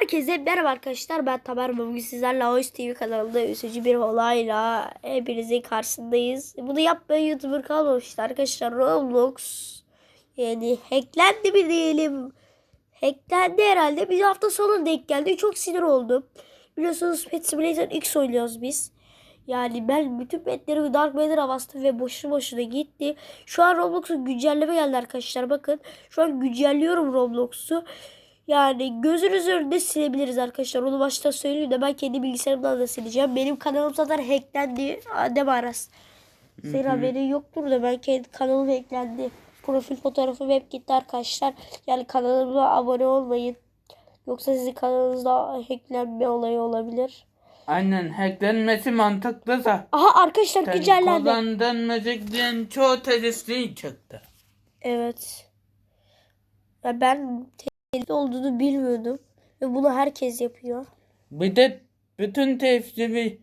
Herkese merhaba arkadaşlar ben Tamer bugün sizlerle Oys TV kanalında üzücü bir olayla hepinizin karşısındayız. Bunu yapmaya YouTuber kalmamıştı arkadaşlar Roblox yani hacklendi mi diyelim hacklendi herhalde bir hafta sonu denk geldi çok sinir oldum. Biliyorsunuz Pet Simulator X oynuyoruz biz. Yani ben bütün petlerimi Dark Matter'a bastım ve boşu boşuna gitti. Şu an Roblox'un güncelleme geldi arkadaşlar bakın. Şu an güncelliyorum Roblox'u. Yani gözünüz önünde silebiliriz arkadaşlar. Onu başta söyleyeyim de ben kendi bilgisayarımdan da sileceğim. Benim kanalım zaten hacklendi. Adem Aras. Senin haberin yoktur da ben kendi kanalım hacklendi. Profil fotoğrafım hep gitti arkadaşlar. Yani kanalıma abone olmayın. Yoksa sizin kanalınızda hacklenme olayı olabilir. Aynen hacklenmesi mantıklı da. Aha arkadaşlar Sen güncellendi. müziklerin çoğu teröristliği çıktı. Evet. Ya ben tehlikeli olduğunu bilmiyordum. Ve bunu herkes yapıyor. Bir de bütün tefsiri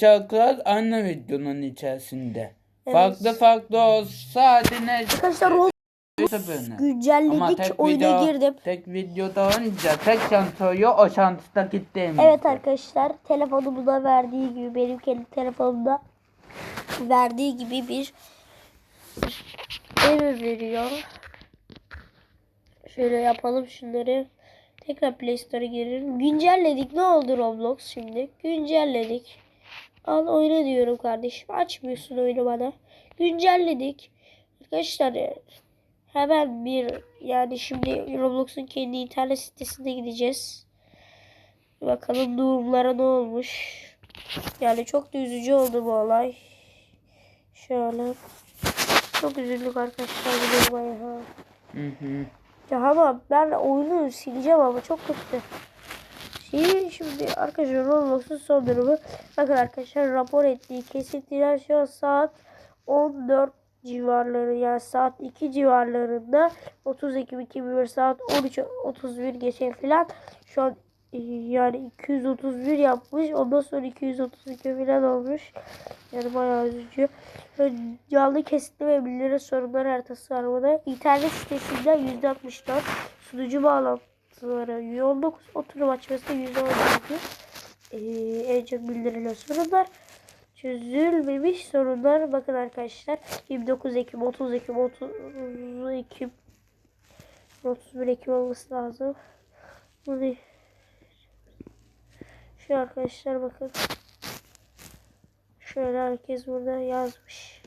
şarkılar aynı videonun içerisinde. Evet. Farklı farklı olsa ne Arkadaşlar Ama güncelledik. Oyuna video, girdim. tek videoda olunca tek şans oluyor o şansta gitti. Evet arkadaşlar telefonumda verdiği gibi benim kendi telefonumda verdiği gibi bir error veriyor. Şöyle yapalım şunları. Tekrar Play Store'a girelim. Güncelledik. Ne oldu Roblox şimdi? Güncelledik. Al oyna diyorum kardeşim. Açmıyorsun oyunu bana. Güncelledik. Arkadaşlar hemen bir yani şimdi Roblox'un kendi internet sitesine gideceğiz. Bakalım durumlara ne olmuş. Yani çok da üzücü oldu bu olay. Şöyle. Çok üzüldük arkadaşlar ya. Hı hı. Ya ama ben oyunu sileceğim ama çok kötü. Şey, şimdi arkadaşlar Roblox'un son durumu. Bakın arkadaşlar rapor ettiği kesintiler şu an saat 14 civarları yani saat 2 civarlarında 30 Ekim 2001 saat 13.31 geçe falan şu an yani 231 yapmış ondan sonra 232 falan olmuş. Yani bayağı üzücü. Canlı kesinti ve bildiri sorunlar haritası var burada internet sitesinden %64 sunucu bağlantıları %19 oturum açması %17 ee, en çok bildirilen sorunlar. Çözülmemiş sorunlar. Bakın arkadaşlar 29 Ekim 30 Ekim 30 Ekim 31 Ekim olması lazım. Bunu şu arkadaşlar bakın şöyle herkes burada yazmış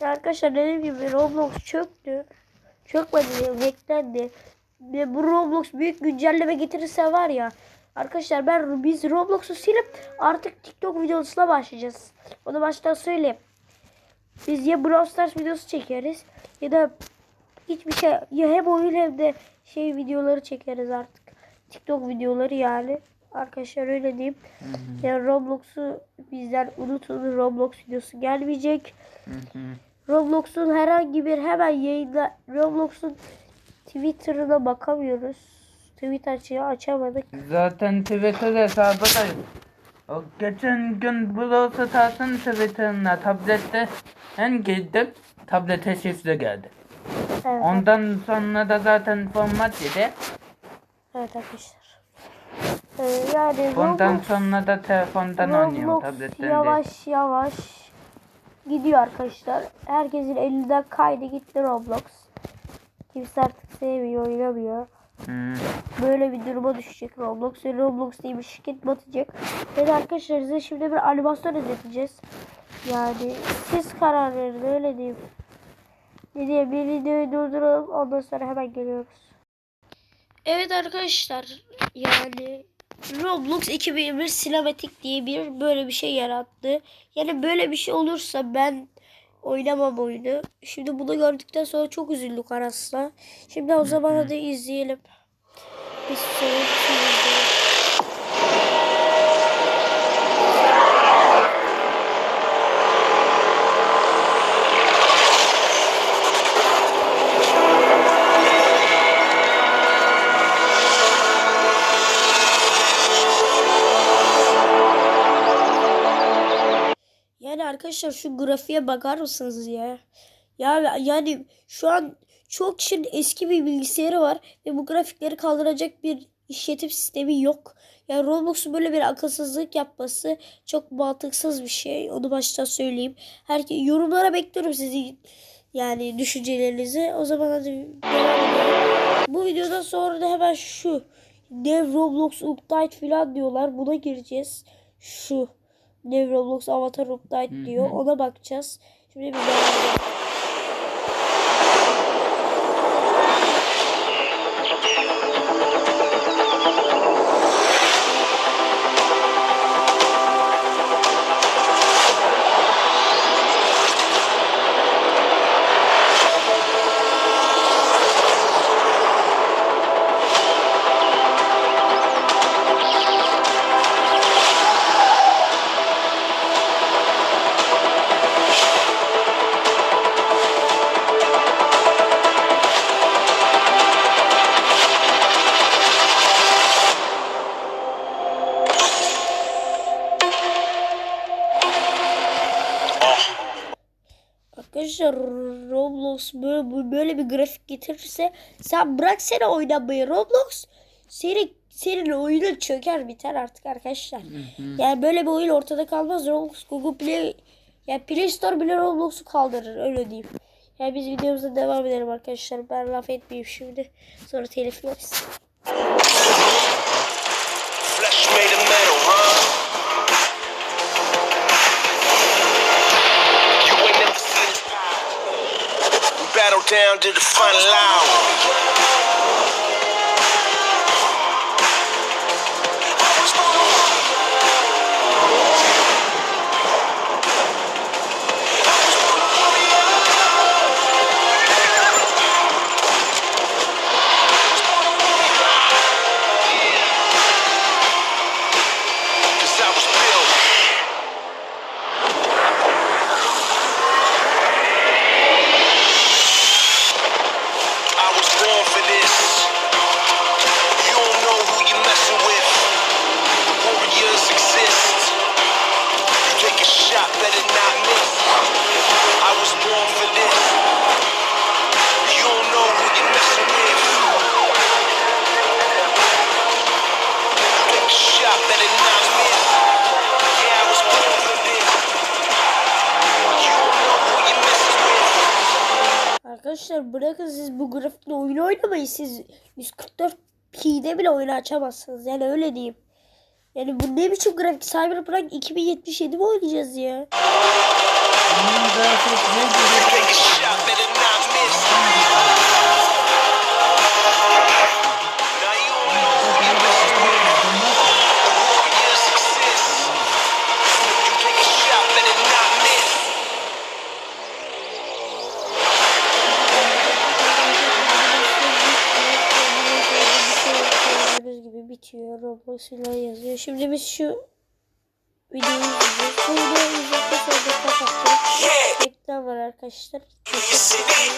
ya arkadaşlar dediğim gibi Roblox çöktü çökmedi diyorum hacklendi ve bu Roblox büyük güncelleme getirirse var ya Arkadaşlar ben biz Roblox'u silip artık TikTok videosuna başlayacağız. Onu baştan söyleyeyim. Biz ya Brawl Stars videosu çekeriz ya da hiçbir şey ya hem oyun hem de şey videoları çekeriz artık. TikTok videoları yani. Arkadaşlar öyle diyeyim. Yani Roblox'u bizden unutun. Roblox videosu gelmeyecek. Hı hı. Roblox'un herhangi bir hemen yayında Roblox'un Twitter'ına bakamıyoruz. Twitter açıyor açamadık. Zaten Twitter hesabı da. O geçen gün Brawl Stars'ın Twitter'ına tablette en girdim. Tablete şifre geldi. Evet, Ondan sonra da zaten format yedi. Evet arkadaşlar. Ee, yani Ondan Roblox, sonra da telefondan oynuyor Roblox tabletten de. yavaş yavaş gidiyor arkadaşlar. Herkesin elinden kaydı gitti Roblox. Kimse artık sevmiyor, oynamıyor. Hmm. Böyle bir duruma düşecek Roblox. Ve Roblox diye bir şirket batacak. Ve arkadaşlar size şimdi bir animasyon izleteceğiz. Yani siz karar verin öyle diyeyim. Ne diye bir videoyu durduralım ondan sonra hemen geliyoruz. Evet arkadaşlar yani Roblox 2021 sinematik diye bir böyle bir şey yarattı. Yani böyle bir şey olursa ben oynamam oyunu. Şimdi bunu gördükten sonra çok üzüldük arasında. Şimdi o zaman hadi izleyelim. Bir sonra arkadaşlar şu grafiğe bakar mısınız ya? Ya yani şu an çoğu kişinin eski bir bilgisayarı var ve bu grafikleri kaldıracak bir işletim sistemi yok. Yani Roblox'un böyle bir akılsızlık yapması çok mantıksız bir şey. Onu baştan söyleyeyim. Herke yorumlara bekliyorum sizin yani düşüncelerinizi. O zaman hadi. Bu videodan sonra da hemen şu Dev Roblox Update falan diyorlar. Buna gireceğiz. Şu Dev Roblox Avatar Update diyor. Ona bakacağız. Şimdi bir devam Arkadaşlar Roblox böyle, böyle bir grafik getirirse sen bırak seni oynamayı Roblox seni senin oyunun çöker biter artık arkadaşlar. Yani böyle bir oyun ortada kalmaz. Roblox Google Play yani Play Store bile Roblox'u kaldırır öyle diyeyim. Yani biz videomuza devam edelim arkadaşlar. Ben laf etmeyeyim şimdi. Sonra telif yeriz. Down to the final hour. Arkadaşlar bırakın siz bu grafikle oyun oynamayı siz 144 p'de bile oyunu açamazsınız yani öyle diyeyim. Yani bu ne biçim grafik Cyberpunk 2077 mi oynayacağız ya? İle yazıyor. Şimdi biz şu videoyu izleyeceğiz. Bu videoyu izledikten sonra da kapatacağız. Reklam var arkadaşlar.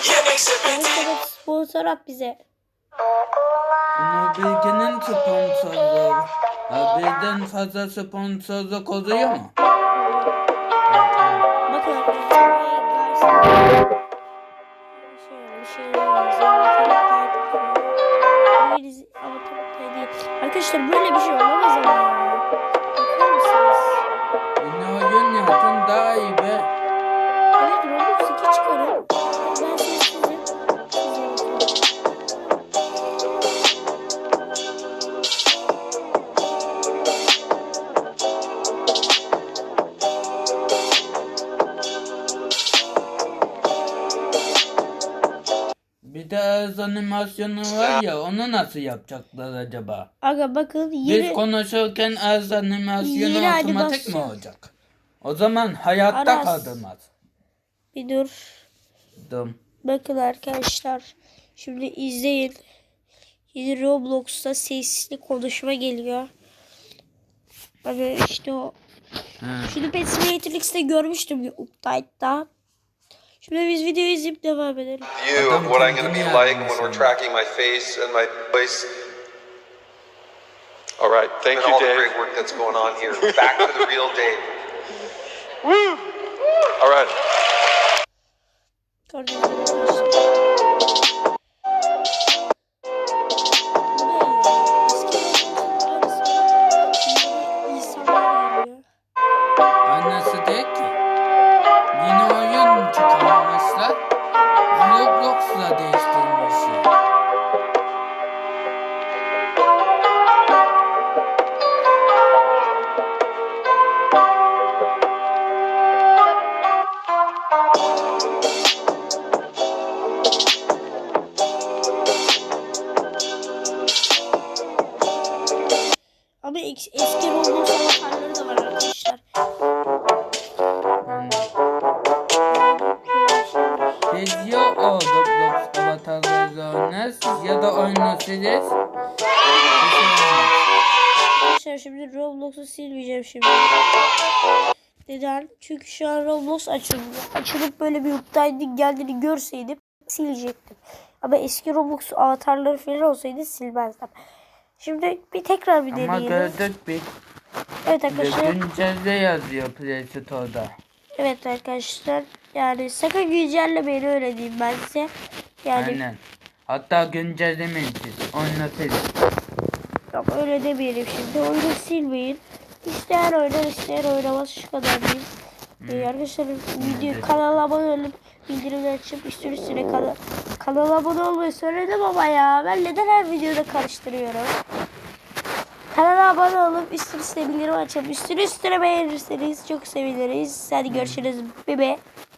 Arkadaşlar sponsor at bize. Bilginin sponsorluğu. Birden fazla sponsorluk oluyor mu? Bakın arkadaşlar. Arkadaşlar böyle bir şey olamaz ama Ağız animasyonu var ya onu nasıl yapacaklar acaba? Aga bakın Biz yeni konuşurken ağız animasyonu Yeni otomatik mi olacak? O zaman hayatta Aras. kaldırmaz. bir dur. Dım. Bakın arkadaşlar. Şimdi izleyin. Yeni Roblox'ta sesli konuşma geliyor. Abi işte o. Ha. Şunu Pet Simulator X'te görmüştüm update'da. Şimdi biz videoyu izleyip devam edelim. view of what I'm going to be like when we're tracking my face and my voice All right, thank and you, all the Dave. great work that's going on here. Back to the real Dave. All right. Gördüğünüz Roblox'la değiştirmişim. Ama eski Roblox anahtarları da var arkadaşlar. Ya da oynasınız. Arkadaşlar şimdi Roblox'u silmeyeceğim şimdi. Neden? Çünkü şu an Roblox açıldı. Açılıp böyle bir update geldiğini görseydim silecektim. Ama eski Roblox avatarları falan olsaydı silmezdim. Şimdi bir tekrar bir Ama deneyelim. gördük biz. Evet Bir arkadaşlar. Güncelde yazıyor Play Store'da. Evet arkadaşlar. Yani sakın güncellemeyin öyle diyeyim ben size. Yani Aynen. Hatta güncellemeyin siz. Oynatırız. Yok öyle demeyelim şimdi. Oyunu silmeyin. İsteyen oynar isteyen oynamaz şu kadar diyeyim. Ee, arkadaşlar video kanala abone olup bildirimleri açıp üstüne üstüne kana, kanala abone olmayı söyledim ama ya ben neden her videoda karıştırıyorum. Kanala abone olup üstüne üstüne bildirim açıp üstüne üstüne beğenirseniz çok seviniriz. Hadi görüşürüz. Bebe.